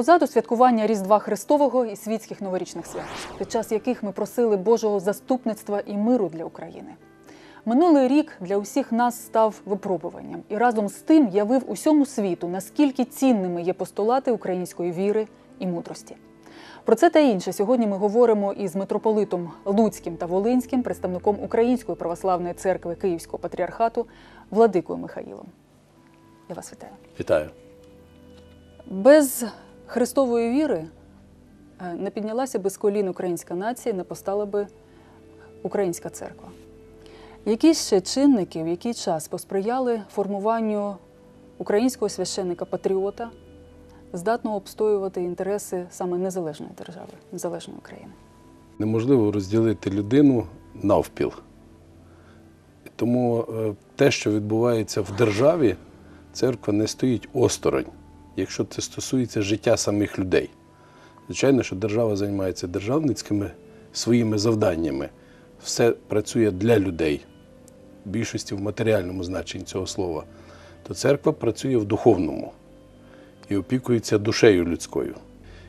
Позаду святкування Різдва Христового і світських новорічних свят, під час яких ми просили Божого заступництва і миру для України. Минулий рік для усіх нас став випробуванням і разом з тим явив усьому світу, наскільки цінними є постулати української віри і мудрості. Про це та інше сьогодні ми говоримо із митрополитом Луцьким та Волинським, представником Української православної церкви Київського патріархату Владикою Михаїлом. Я вас вітаю. Вітаю. Без Христової віри е, не піднялася би з колін українська нація, не постала би українська церква. Які ще чинники в який час посприяли формуванню українського священника-патріота, здатного обстоювати інтереси саме незалежної держави, незалежної України? Неможливо розділити людину навпіл. Тому е, те, що відбувається в державі, церква не стоїть осторонь, якщо це стосується життя самих людей. Звичайно, що держава займається державницькими своїми завданнями. Все працює для людей, в більшості в матеріальному значенні цього слова, то церква працює в духовному і опікується душею людською.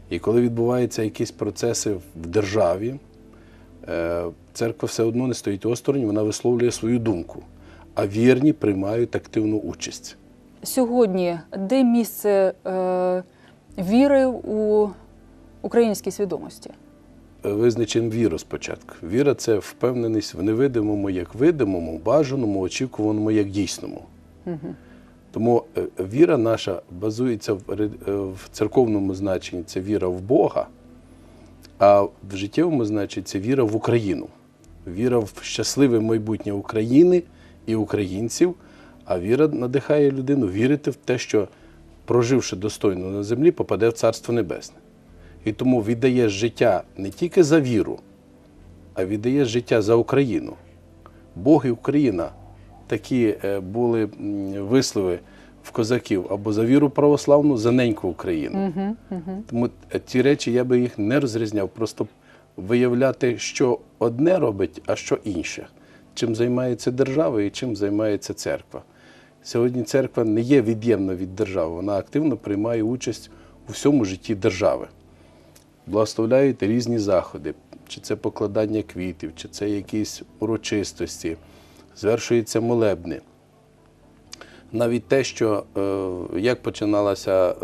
І коли відбуваються якісь процеси в державі, е, церква все одно не стоїть осторонь, вона висловлює свою думку, а вірні приймають активну участь. Сьогодні де місце е, віри у українській свідомості? Визначимо віру спочатку. Віра це впевненість в невидимому як видимому, бажаному, очікуваному як дійсному. Тому е, віра наша базується в е, в церковному значенні це віра в Бога, а в життєвому значенні це віра в Україну, віра в щасливе майбутнє України і українців. А віра надихає людину вірити в те, що проживши достойно на землі, попаде в Царство Небесне. І тому віддаєш життя не тільки за віру, а віддаєш життя за Україну. Бог і Україна такі е, були вислови в козаків або за віру православну, за неньку Україну. Тому е, ці речі я би їх не розрізняв, просто виявляти, що одне робить, а що інше. Чим займається держава і чим займається церква. Сьогодні церква не є від'ємна від держави, вона активно приймає участь у всьому житті держави благословляють різні заходи, чи це покладання квітів, чи це якісь урочистості, звершуються молебни. Навіть те, що е, як починалася е,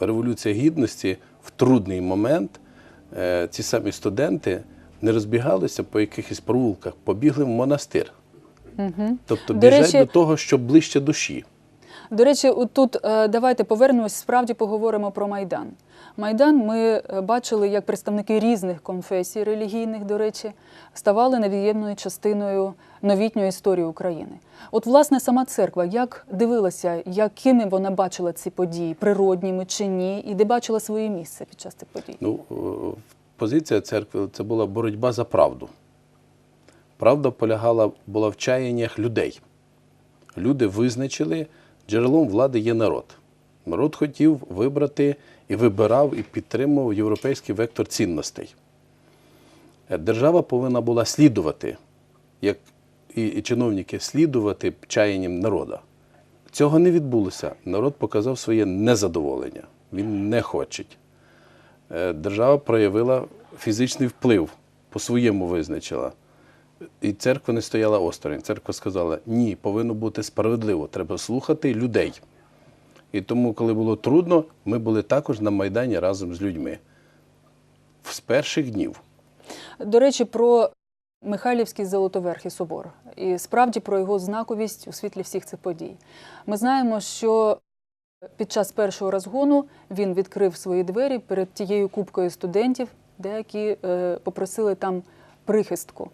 Революція Гідності в трудний момент, е, ці самі студенти не розбігалися по якихось провулках, побігли в монастир. Тобто До біжать речі- до того, що ближче душі. До речі, тут е, давайте повернемось, справді поговоримо про Майдан. Майдан ми е, бачили, як представники різних конфесій релігійних, до речі, ставали невід'ємною частиною новітньої історії України. От, власне, сама церква як дивилася, якими вона бачила ці події, природніми чи ні, і де бачила своє місце під час цих подій? Ну, е, позиція церкви це була боротьба за правду. Правда полягала була в чаяннях людей. Люди визначили, джерелом влади є народ. Народ хотів вибрати і вибирав, і підтримував європейський вектор цінностей. Е, Держава повинна була слідувати, як і, і чиновники слідувати чаянням народу. Цього не відбулося. Народ показав своє незадоволення. Він не хоче. Е, Держава проявила фізичний вплив, по-своєму визначила. І церква не стояла осторонь. Церква сказала: ні, повинно бути справедливо, треба слухати людей. І тому, коли було трудно, ми були також на Майдані разом з людьми. З перших днів. До речі, про Михайлівський Золотоверхий собор і справді про його знаковість у світлі всіх цих подій. Ми знаємо, що під час першого розгону він відкрив свої двері перед тією купкою студентів, деякі е, попросили там прихистку.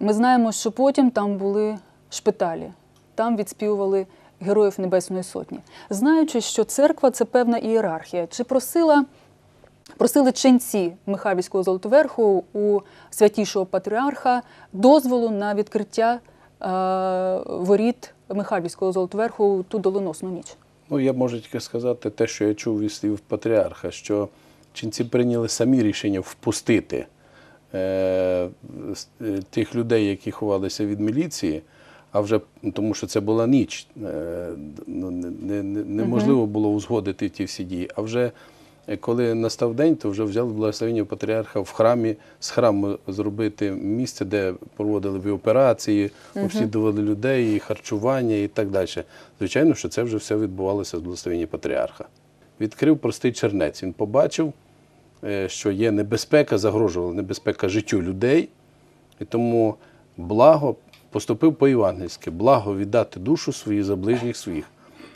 Ми знаємо, що потім там були шпиталі, там відспівували героїв Небесної Сотні. Знаючи, що церква це певна ієрархія, чи просила Просили ченці Михайлівського Золотоверху у святішого патріарха дозволу на відкриття е, воріт Михайлівського Золотоверху у ту доленосну ніч. Ну, я можу тільки сказати те, що я чув від слів патріарха, що ченці прийняли самі рішення впустити тих людей, які ховалися від міліції, а вже тому, що це була ніч, е, ну, не- не- не- неможливо було узгодити ті всі дії. А вже е, коли настав день, то вже взяли благословення патріарха в храмі з храму зробити місце, де проводили операції, обслідували людей, і харчування і так далі. Звичайно, що це вже все відбувалося з благословення патріарха. Відкрив простий чернець. Він побачив, е, що є небезпека, загрожувала небезпека життю людей, і тому благо поступив по-євангельськи, благо віддати душу свою за ближніх своїх.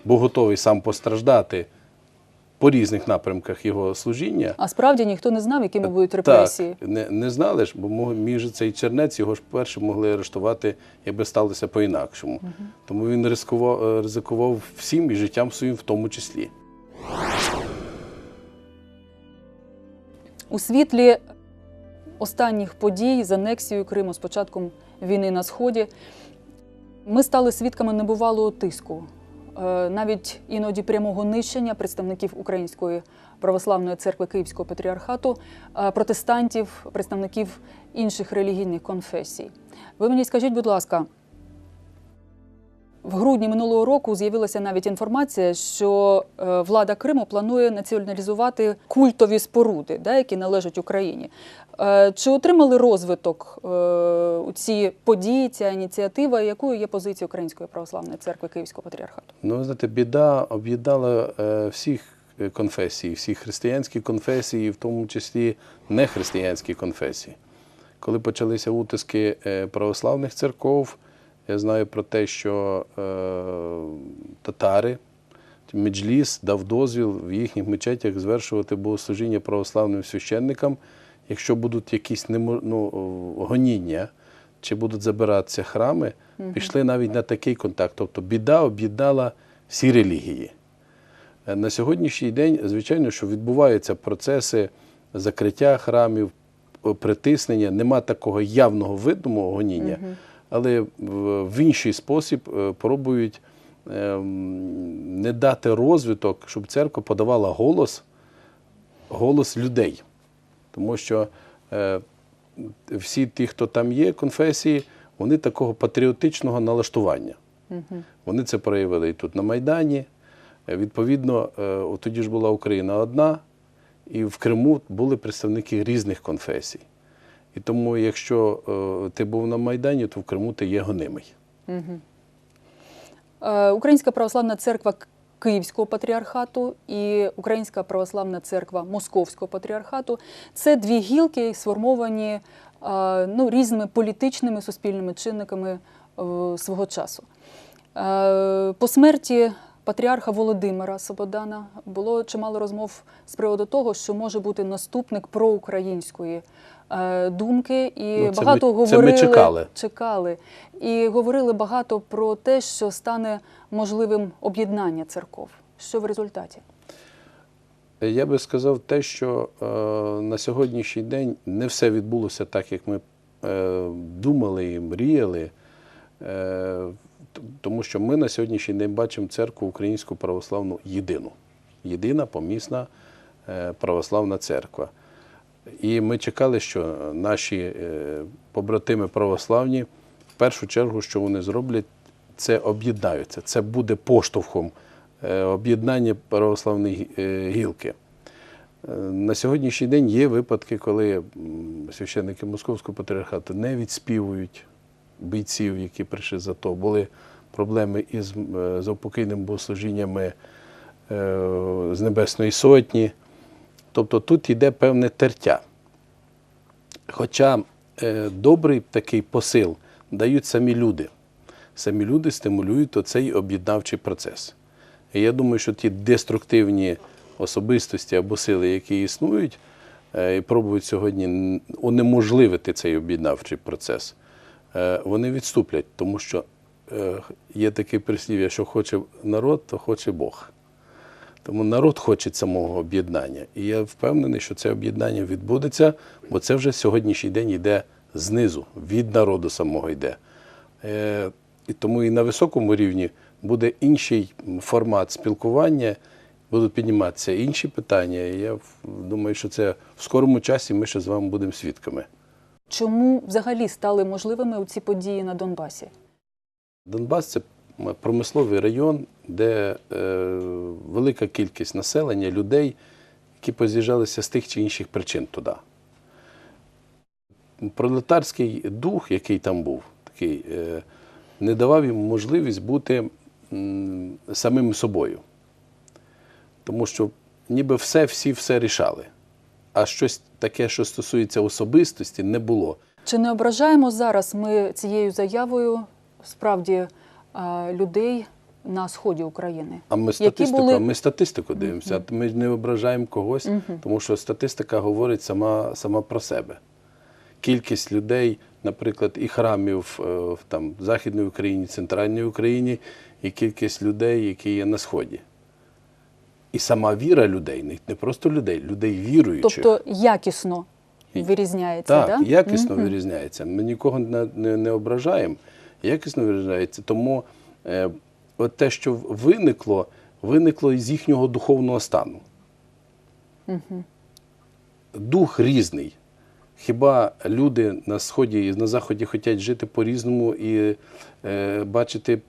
Був готовий сам постраждати по різних напрямках його служіння. А справді ніхто не знав, якими будуть репресії. Так, не, не знали ж, бо міг же цей чернець його ж перше могли арештувати, якби сталося по-інакшому. Тому він ризикував, е, ризикував всім і життям своїм в тому числі. У світлі останніх подій з анексією Криму з початком війни на Сході ми стали свідками небувалого тиску, е, навіть іноді прямого нищення представників Української православної церкви Київського патріархату, е, протестантів, представників інших релігійних конфесій. Ви мені скажіть, будь ласка, в грудні минулого року з'явилася навіть інформація, що е, влада Криму планує націоналізувати культові споруди, да, які належать Україні. Е, Чи отримали розвиток е, у ці події, ця ініціатива? Якою є позиція Української православної церкви Київського патріархату? Ну, ви знаєте, біда об'єднала всіх конфесій, всі християнські конфесії, в тому числі нехристиянські конфесії. Коли почалися утиски православних церков, я знаю про те, що е, татари, Меджліс дав дозвіл в їхніх мечетях звершувати богослужіння православним священникам, якщо будуть якісь ну, гоніння чи будуть забиратися храми, пішли навіть на такий контакт. Тобто біда об'єднала всі релігії. Е, На сьогоднішній день, звичайно, що відбуваються процеси закриття храмів, е, притиснення, нема такого явного видимого гоніння, але в інший спосіб е, пробують ем, не дати розвиток, щоб церква подавала голос, голос людей. Тому що е, всі ті, хто там є, конфесії, вони такого патріотичного налаштування. Вони це проявили і тут на Майдані. Е, Відповідно, тоді ж була Україна одна, і в Криму були представники різних конфесій. І тому, якщо е, ти був на Майдані, то в Криму ти є гонимий. Е, Українська православна церква Київського патріархату і Українська православна церква Московського патріархату це дві гілки, сформовані е, ну, різними політичними суспільними чинниками е, свого часу. Е, По смерті патріарха Володимира Сободана було чимало розмов з приводу того, що може бути наступник проукраїнської е, думки, і Ну, це багато ми- це ми чекали. чекали. І говорили багато про те, що стане можливим об'єднання церков. Що в результаті? Я би сказав те, що е, на сьогоднішній день не все відбулося так, як ми е, думали і мріяли. Е, тому що ми на сьогоднішній день бачимо церкву українську православну єдину. Єдина помісна е, православна церква. І ми чекали, що наші е, побратими православні в першу чергу, що вони зроблять, це об'єднаються. Це буде поштовхом е, об'єднання православної гілки. На сьогоднішній день є випадки, коли священники Московського патріархату не відспівують бійців, які прийшли за то. Були проблеми із е, заупокійним богослужіннями е, з Небесної Сотні. Тобто тут йде певне тертя. Хоча е, добрий такий посил дають самі люди. Самі люди стимулюють оцей об'єднавчий процес. І я думаю, що ті деструктивні особистості або сили, які існують, і пробують сьогодні унеможливити цей об'єднавчий процес, вони відступлять, тому що е, є таке прислів'я, що хоче народ, то хоче Бог. Тому народ хоче самого об'єднання. І я впевнений, що це об'єднання відбудеться, бо це вже сьогоднішній день йде знизу, від народу самого йде. Е, і тому і на високому рівні буде інший формат спілкування, будуть підніматися інші питання. І я думаю, що це в скорому часі ми ще з вами будемо свідками. Чому взагалі стали можливими ці події на Донбасі? Донбас це промисловий район, де е, велика кількість населення, людей, які поз'їжджалися з тих чи інших причин туди. Пролетарський дух, який там був, е, не давав їм можливість бути самим собою. Тому що ніби все, всі все рішали. А щось таке, що стосується особистості, не було. Чи не ображаємо зараз ми цією заявою справді людей на сході України? А ми статистику, були- ми статистику дивимося. а Ми ж не ображаємо когось, тому що статистика говорить сама, сама про себе. Кількість людей, наприклад, і храмів е, в там, Західній Україні, Центральній Україні, і кількість людей, які є на Сході. І сама віра людей, не- просто людей, людей віруючих. Тобто якісно вирізняється, Так, да? якісно Мгм. вирізняється. Ми нікого не, не, не ображаємо. Якісно вирізняється. Тому е, от те, що виникло, виникло із їхнього духовного стану. Дух різний. Хіба люди на сході і на заході хочуть жити по-різному і е, бачити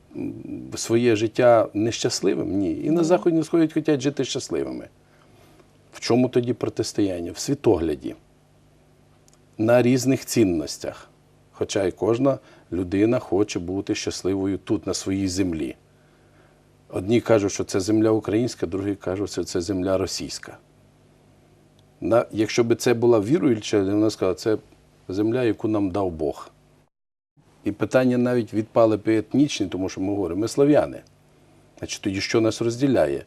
своє життя нещасливим? Ні. І на заході і на сході хочуть жити щасливими. В чому тоді протистояння? В світогляді на різних цінностях. Хоча і кожна людина хоче бути щасливою тут, на своїй землі. Одні кажуть, що це земля українська, другі кажуть, що це земля російська. Якщо б це була віруюча, вона сказала, це земля, яку нам дав Бог. І питання навіть відпали б етнічні, тому що ми говоримо, ми слав'яни. Значить, тоді що нас розділяє?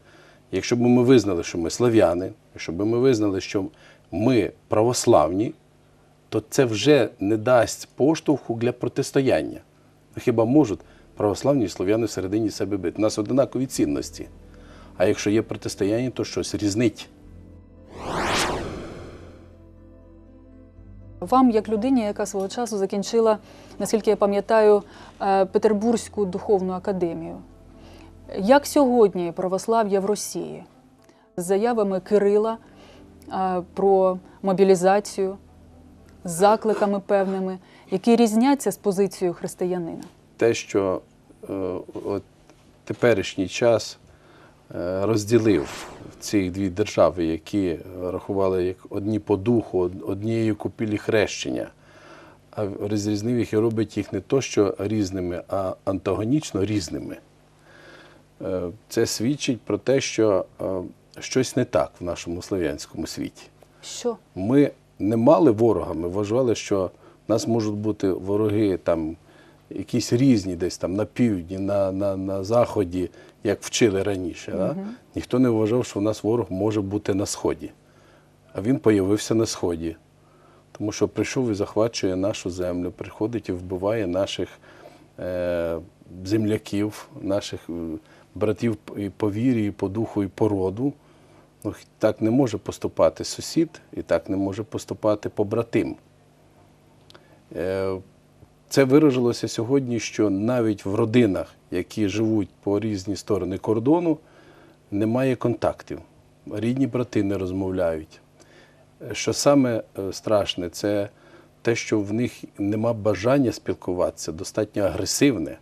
Якщо б ми визнали, що ми слав'яни, якщо б ми визнали, що ми православні, то це вже не дасть поштовху для протистояння. Ну, Хіба можуть православні і слов'яни всередині себе бити? У нас однакові цінності. А якщо є протистояння, то щось різнить. Вам, як людині, яка свого часу закінчила, наскільки я пам'ятаю, е, Петербурзьку духовну академію. Як сьогодні православ'я в Росії з заявами Кирила е, про мобілізацію, закликами певними, які різняться з позицією християнина? Те, що е, от теперішній час розділив ці дві держави, які рахували як одні по духу, од- однією купілі хрещення, а розрізнив їх і робить їх не то, що різними, а антагонічно різними. Е, Це свідчить про те, що е, щось не так в нашому слов'янському світі. Що? Ми не мали ворога, ми вважали, що в нас можуть бути вороги там якісь різні, десь там на півдні, на, на, на заході, як вчили раніше. Да? Ніхто не вважав, що у нас ворог може бути на сході. А він появився на сході. Тому що прийшов і захвачує нашу землю, приходить і вбиває наших е, земляків, наших е, братів і по вірі, і по духу, і по роду. Ну, так не може поступати сусід, і так не може поступати побратим. Е, Це виражилося сьогодні, що навіть в родинах, які живуть по різні сторони кордону, немає контактів. Рідні брати не розмовляють. Що саме е, страшне, це те, що в них нема бажання спілкуватися, достатньо агресивне.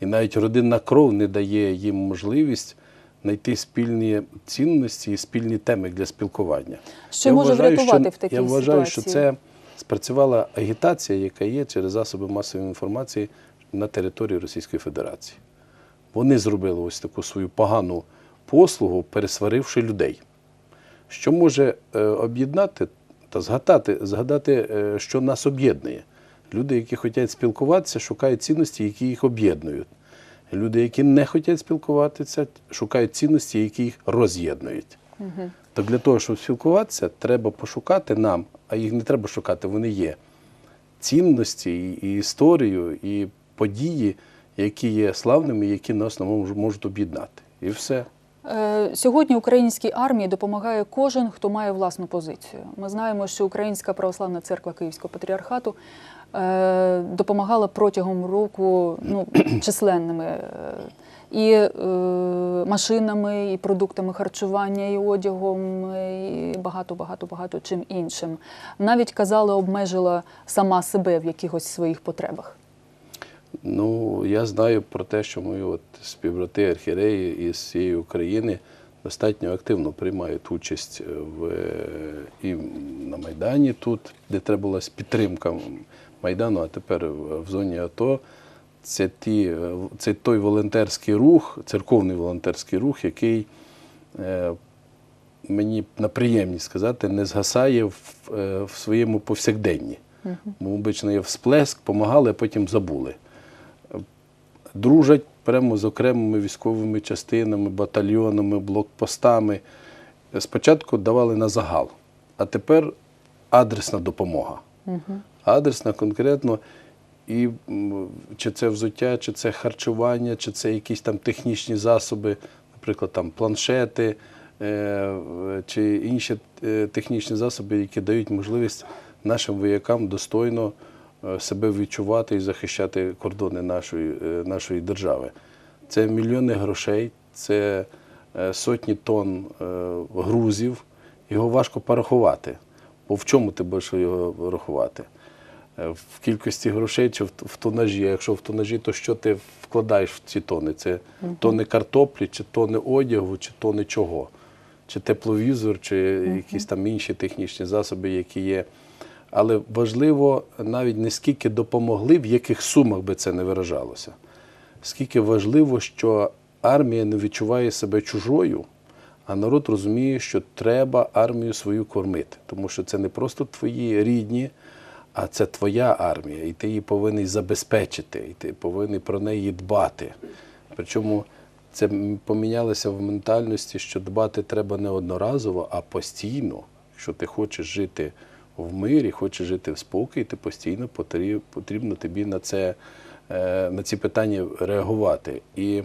І навіть родинна кров не дає їм можливість знайти спільні цінності і спільні теми для спілкування. Що може врятувати що, в такій Я вважаю, що це спрацювала агітація, яка є через засоби масової інформації на території Російської Федерації. Вони зробили ось таку свою погану послугу, пересваривши людей. Що може е, об'єднати та згадати, згадати, е, що нас об'єднує? Люди, які хочуть спілкуватися, шукають цінності, які їх об'єднують. Люди, які не хочуть спілкуватися, шукають цінності, які їх роз'єднують. То для того, щоб спілкуватися, треба пошукати нам, а їх не треба шукати, вони є. Цінності і, історію, і події, які є славними, які нас мож- можуть об'єднати. І все. Е, Сьогодні українській армії допомагає кожен, хто має власну позицію. Ми знаємо, що Українська православна церква Київського патріархату е, допомагала протягом року ну, численними е, і е, машинами, і продуктами харчування, і одягом, і багато, багато, багато чим іншим. Навіть казали, обмежила сама себе в якихось своїх потребах. Ну, я знаю про те, що мої от співбрати архіреї із всієї України достатньо активно приймають участь в, е, і на Майдані тут, де треба була підтримка Майдану, а тепер в зоні АТО. Це, ті, е, це той волонтерський рух, церковний волонтерський рух, який е, мені на приємність сказати, не згасає в, е, в своєму повсякденні. Бо обично є всплеск, помагали, а потім забули. Дружать прямо з окремими військовими частинами, батальйонами, блокпостами. Спочатку давали на загал, а тепер адресна допомога. Адресна конкретно. І чи це взуття, чи це харчування, чи це якісь там технічні засоби, наприклад, там планшети е, чи інші е, технічні засоби, які дають можливість нашим воякам достойно е, себе відчувати і захищати кордони нашої, нашої держави. Це мільйони грошей, це сотні тонн грузів. Його важко порахувати. Бо в чому ти будеш його рахувати? Е, В кількості грошей чи в, в тонажі. А якщо в тонажі, то що ти вкладаєш в ці тони? Це тони картоплі, чи тони одягу, чи тони чого? Чи тепловізор, чи якісь там інші технічні засоби, які є. Але важливо навіть не скільки допомогли, в яких сумах би це не виражалося. Скільки важливо, що армія не відчуває себе чужою, а народ розуміє, що треба армію свою кормити. Тому що це не просто твої рідні, а це твоя армія, і ти її повинен забезпечити, і ти повинен про неї дбати. Причому це помінялося в ментальності, що дбати треба не одноразово, а постійно. Якщо ти хочеш жити в мирі, хочеш жити в спокій, ти постійно потрібно тобі на це е, на ці питання реагувати. І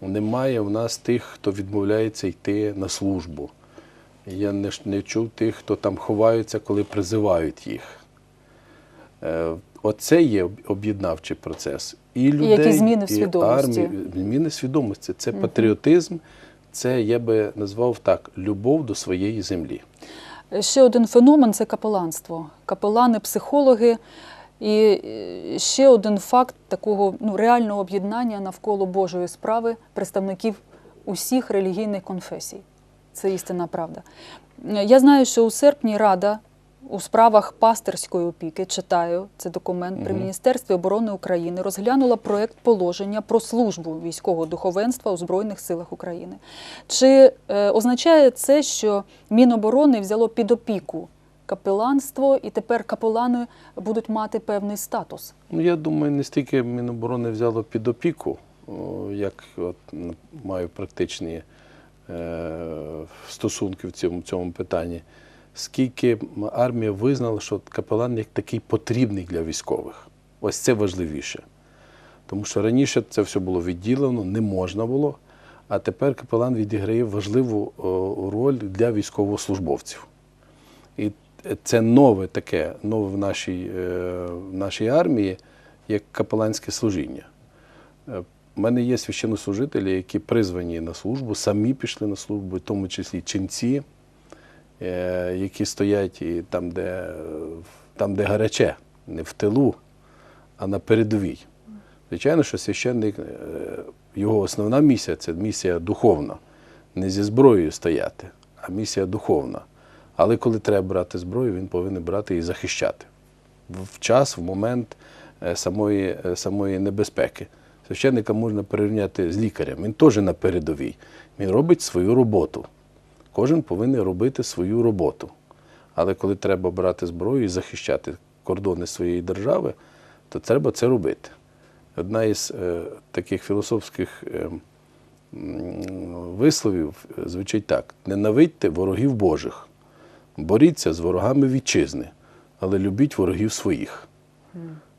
немає в нас тих, хто відмовляється йти на службу. Я не, не чув тих, хто там ховаються, коли призивають їх. Е, Оце є об'єднавчий процес. І людей, які зміни в і свідомості. армії. Зміни свідомості. Це патріотизм, це я би назвав так: любов до своєї землі. Ще один феномен це капеланство. Капелани, психологи. І е, ще один факт такого ну, реального об'єднання навколо Божої справи представників усіх релігійних конфесій. Це істинна правда. Е, Я знаю, що у серпні Рада у справах пастирської опіки читаю це документ при Міністерстві оборони України розглянула проект положення про службу військового духовенства у Збройних силах України. Чи е, означає це, що Міноборони взяло під опіку капеланство, і тепер капелани будуть мати певний статус? Ну, я думаю, не стільки Міноборони взяло під опіку, як от, маю практичні е, стосунки в цьому, цьому питанні, скільки армія визнала, що капелан як такий потрібний для військових. Ось це важливіше. Тому що раніше це все було відділено, не можна було, а тепер капелан відіграє важливу роль для військовослужбовців. І це нове таке, нове в нашій, е, в нашій армії, як капеланське служіння. Е, У мене є священнослужителі, які призвані на службу, самі пішли на службу, в тому числі ченці, е, які стоять і там, де, е, там, де гаряче, не в тилу, а на передовій. Звичайно, що священник, е, його основна місія це місія духовна, не зі зброєю стояти, а місія духовна. Але коли треба брати зброю, він повинен брати і захищати в час, в момент е, самої, е, самої небезпеки. Священника можна порівняти з лікарем. Він теж на передовій. Він робить свою роботу. Кожен повинен робити свою роботу. Але коли треба брати зброю і захищати кордони своєї держави, то треба це робити. Одна із е, таких філософських е, висловів е, звучить так: ненавидьте ворогів Божих, боріться з ворогами вітчизни, але любіть ворогів своїх.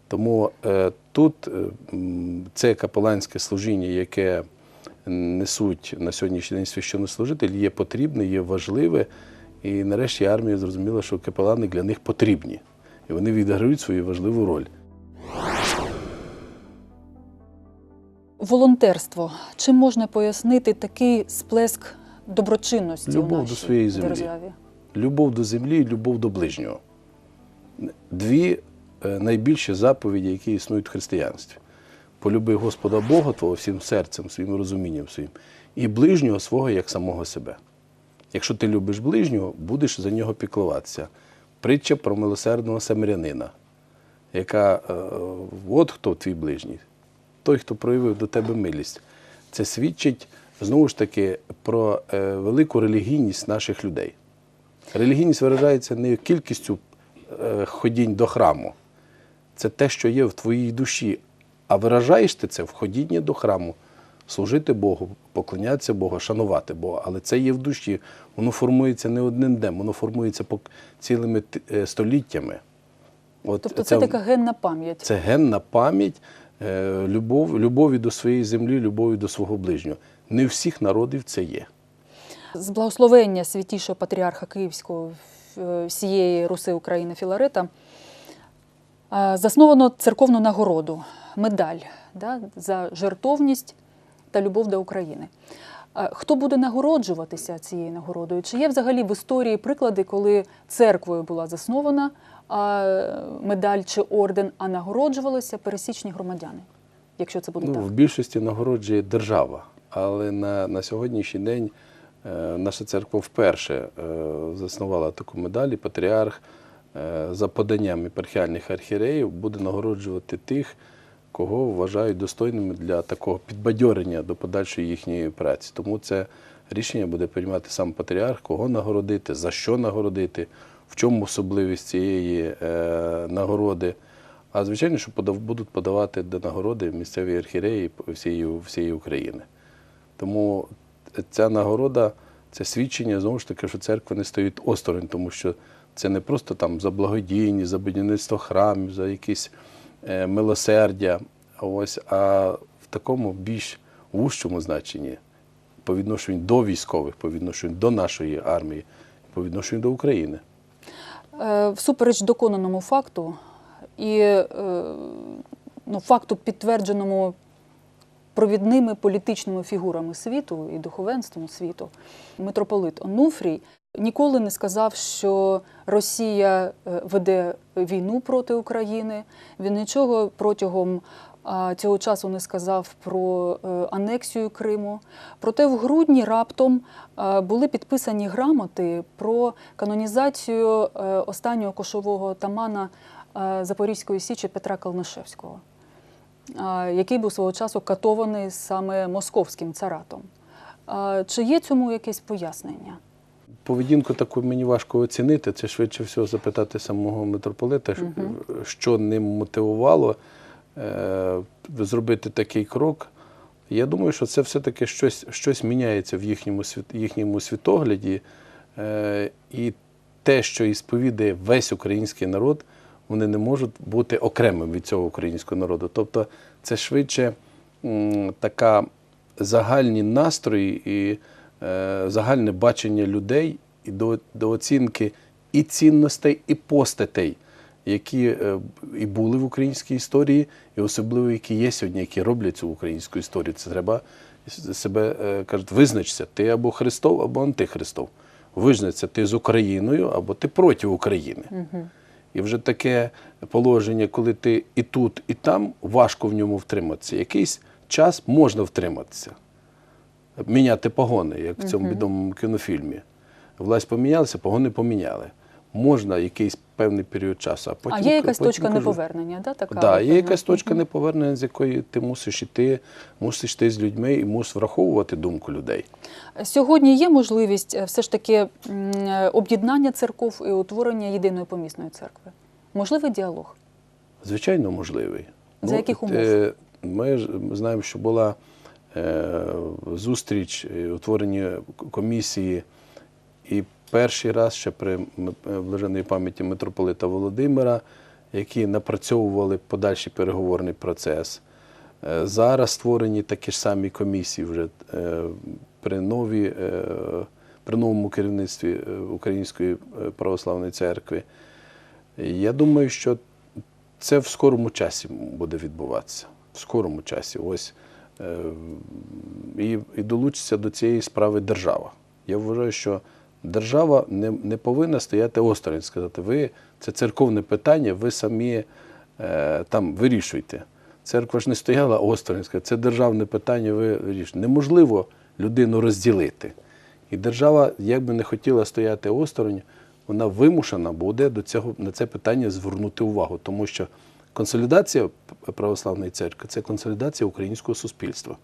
Тому е, тут е, це капеланське служіння, яке несуть на сьогоднішній день священнослужителі, є потрібне, є важливе. І нарешті армія зрозуміла, що капелани для них потрібні. І вони відіграють свою важливу роль. Волонтерство. Чим можна пояснити такий сплеск доброчинності Любов у до своєї землі. державі? Любов до землі і любов до ближнього. Дві е, найбільші заповіді, які існують в християнстві. Полюби Господа Бога Твого всім серцем, своїм розумінням своїм, і ближнього свого як самого себе. Якщо ти любиш ближнього, будеш за нього піклуватися. Притча про милосердного самарянина, яка е, от хто твій ближній, той, хто проявив до тебе милість. Це свідчить знову ж таки про е, велику релігійність наших людей. Релігійність виражається не кількістю е, ходінь до храму, це те, що є в твоїй душі. А виражаєш ти це в ходінні до храму, служити Богу, поклонятися Богу, шанувати Бога. Але це є в душі. Воно формується не одним днем, воно формується пок- цілими е, століттями. От Тобто це така генна пам'ять. це генна пам'ять е, любов, любові до своєї землі, любові до свого ближнього. Не всіх народів це є. З благословення святішого патріарха Київського е, всієї Руси України Філарета засновано церковну нагороду, медаль да, за жертовність та любов до України. Хто буде нагороджуватися цією нагородою? Чи є взагалі в історії приклади, коли церквою була заснована медаль чи орден, а нагороджувалися пересічні громадяни? Якщо це буде Ну, так. в більшості нагороджує держава, але на, на сьогоднішній день е, наша церква вперше е, заснувала таку медаль, і патріарх е, за поданням єпархіальних архієреїв буде нагороджувати тих, кого вважають достойними для такого підбадьорення до подальшої їхньої праці. Тому це рішення буде приймати сам патріарх, кого нагородити, за що нагородити, в чому особливість цієї е, нагороди. А звичайно, що подав- будуть подавати до нагороди місцеві архіреї всієї, всієї України. Тому ця нагорода це свідчення знову ж таки, що церква не стоїть осторонь, тому що це не просто там за благодійність, за будівництво храмів, за якісь милосердя, ось, а в такому більш вужчому значенні по відношенню до військових, по відношенню до нашої армії, по відношенню до України. Е, Всупереч доконаному факту і е, ну, факту, підтвердженому провідними політичними фігурами світу і духовенством світу, митрополит Онуфрій ніколи не сказав, що Росія е, веде війну проти України. Він нічого протягом цього часу не сказав про е, анексію Криму. Проте в грудні раптом були підписані грамоти про канонізацію е, останнього кошового тамана е, Запорізької січі Петра Калнишевського, який був свого часу катований саме московським царатом. Чи є цьому якесь пояснення? Поведінку таку мені важко оцінити. Це швидше всього запитати самого митрополита, що- що ним мотивувало е, зробити такий крок. Я думаю, що це все-таки щось, щось міняється в їхньому, світ, їхньому світогляді. Е, і те, що ісповідає весь український народ, вони не можуть бути окремим від цього українського народу. Тобто це швидше м, така загальні настрої і загальне бачення людей і до, до оцінки і цінностей, і постатей, які е, і були в українській історії, і особливо які є сьогодні, які роблять цю українську історію. Це треба себе е, кажуть, визначся, ти або Христов, або антихристов. Визначся, ти з Україною або ти проти України. І вже таке положення, коли ти і тут, і там, важко в ньому втриматися. Якийсь час можна втриматися, міняти погони, як в цьому відомому кінофільмі. Власть помінялася, погони поміняли. Можна якийсь певний період часу, а потім а є якась потім точка кажу, неповернення? Да, така Да, є якась точка неповернення, з якої ти мусиш іти, мусиш йти з людьми і мусиш враховувати думку людей. Сьогодні є можливість е, все ж таки е, об'єднання церков і утворення єдиної помісної церкви. Можливий діалог. Звичайно, можливий. За яких умов? е, Ми знаємо, що була зустріч е, утворення комісії, і перший раз ще при е, блаженної пам'яті митрополита Володимира, які напрацьовували подальший переговорний процес. Е, Зараз створені такі ж самі комісії вже е, при, нові, е, при новому керівництві е, Української е, православної церкви. Я думаю, що це в скорому часі буде відбуватися. В скорому часі. Ось е, і, і долучиться до цієї справи держава. Я вважаю, що держава не, не повинна стояти осторонь, сказати, ви це церковне питання, ви самі е, там вирішуйте. Церква ж не стояла осторонь, сказала, це державне питання, ви вирішуєте. Неможливо людину розділити. І держава, як би не хотіла стояти осторонь, вона вимушена буде до цього, на це питання звернути увагу, тому що консолідація православної церкви це консолідація українського суспільства.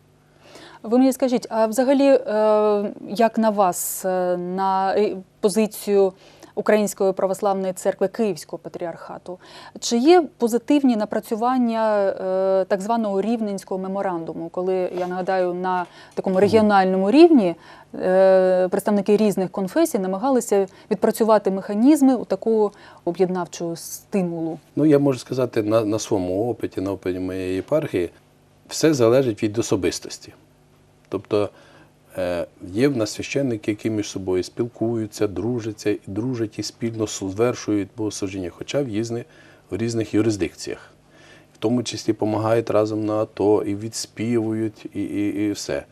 Ви мені скажіть, а взагалі, е, як на вас, е, на е, позицію Української православної церкви Київського патріархату, чи є позитивні напрацювання е, так званого рівненського меморандуму, коли я нагадаю на такому регіональному рівні е, представники різних конфесій намагалися відпрацювати механізми у такого об'єднавчого стимулу? Ну, я можу сказати на, на своєму опиті, на опиті моєї єпархії, все залежить від особистості. Тобто є в нас священники, які між собою спілкуються, дружаться, і дружать і спільно звершують богослужіння, хоча в різних, в різних юрисдикціях. В тому числі допомагають разом на АТО, і відспівують, і, і, і все.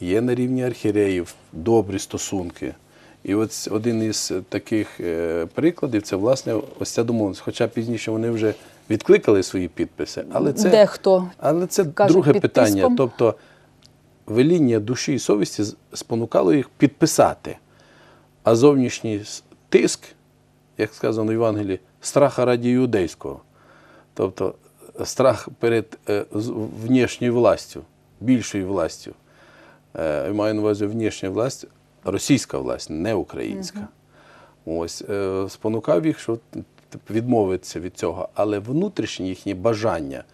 Є на рівні архіреїв добрі стосунки. І от один із таких е, прикладів це власне ось ця домовленість. Хоча пізніше вони вже відкликали свої підписи, але це, Дехто але це друге під питання. Тобто веління душі і совісті спонукало їх підписати. А зовнішній тиск, як сказано в Євангелії, страха раді іудейського. Тобто страх перед е, внешньою властю, більшою властю. Е, я маю на увазі внешня власть, російська власть, не українська. Ось е, спонукав їх, що відмовитися від цього, але внутрішнє їхнє бажання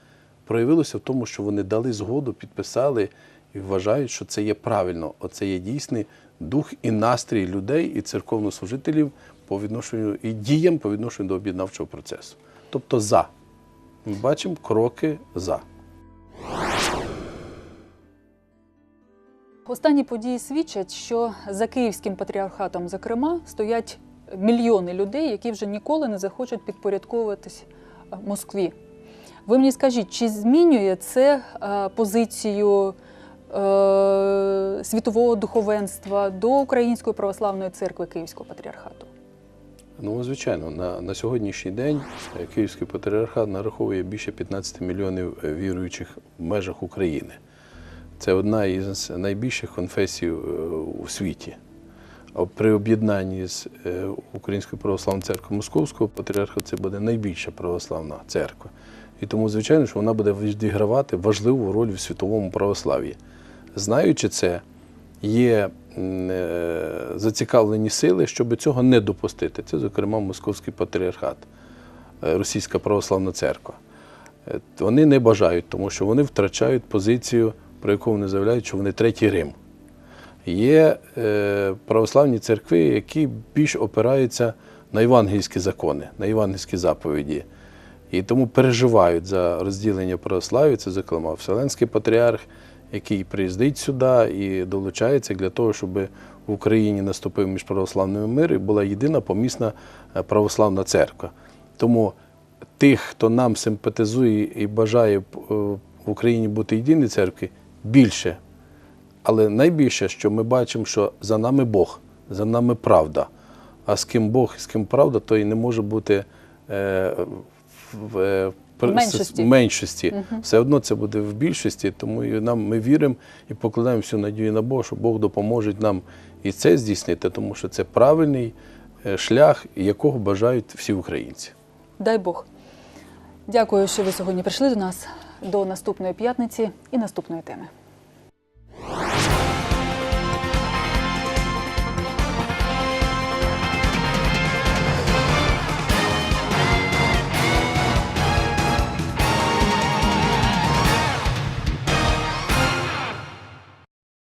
проявилося в тому, що вони дали згоду, підписали і вважають, що це є правильно. Оце є дійсний дух і настрій людей і церковнослужителів по відношенню і діям по відношенню до об'єднавчого процесу. Тобто за. Ми бачимо кроки за. Останні події свідчать, що за київським патріархатом, зокрема, стоять мільйони людей, які вже ніколи не захочуть підпорядковуватись е, Москві. Ви мені скажіть, чи змінює це е, позицію світового духовенства до Української православної церкви Київського патріархату? Ну, звичайно, на, на сьогоднішній день е, Київський патріархат нараховує більше 15 мільйонів е, віруючих в межах України. Це одна із найбільших конфесій е, у світі. При об'єднанні з е, Українською православною церквою Московського патріархату це буде найбільша православна церква. І тому, звичайно, що вона буде відігравати важливу роль в світовому православ'ї. Знаючи це, є е, зацікавлені сили, щоб цього не допустити. Це, зокрема, Московський патріархат, е, Російська православна церква. Е, Вони не бажають, тому що вони втрачають позицію, про яку вони заявляють, що вони третій Рим. Є православні церкви, які більш опираються на євангельські закони, на євангельські заповіді. І тому переживають за розділення православ'я. Це, зокрема, Вселенський патріарх, який приїздить сюди і долучається для того, щоб в Україні наступив між православними мир і була єдина помісна е, православна церква. Тому тих, хто нам симпатизує і бажає е, в Україні бути єдиною церквою, більше. Але найбільше, що ми бачимо, що за нами Бог, за нами правда. А з ким Бог, з ким правда, то і не може бути е, в, меншості. меншості. Все одно це буде в більшості, тому і нам ми віримо і покладаємо всю надію на Бога, що Бог допоможе нам і це здійснити, тому що це правильний е, шлях, якого бажають всі українці. Дай Бог. Дякую, що ви сьогодні прийшли до нас. До наступної п'ятниці і наступної теми.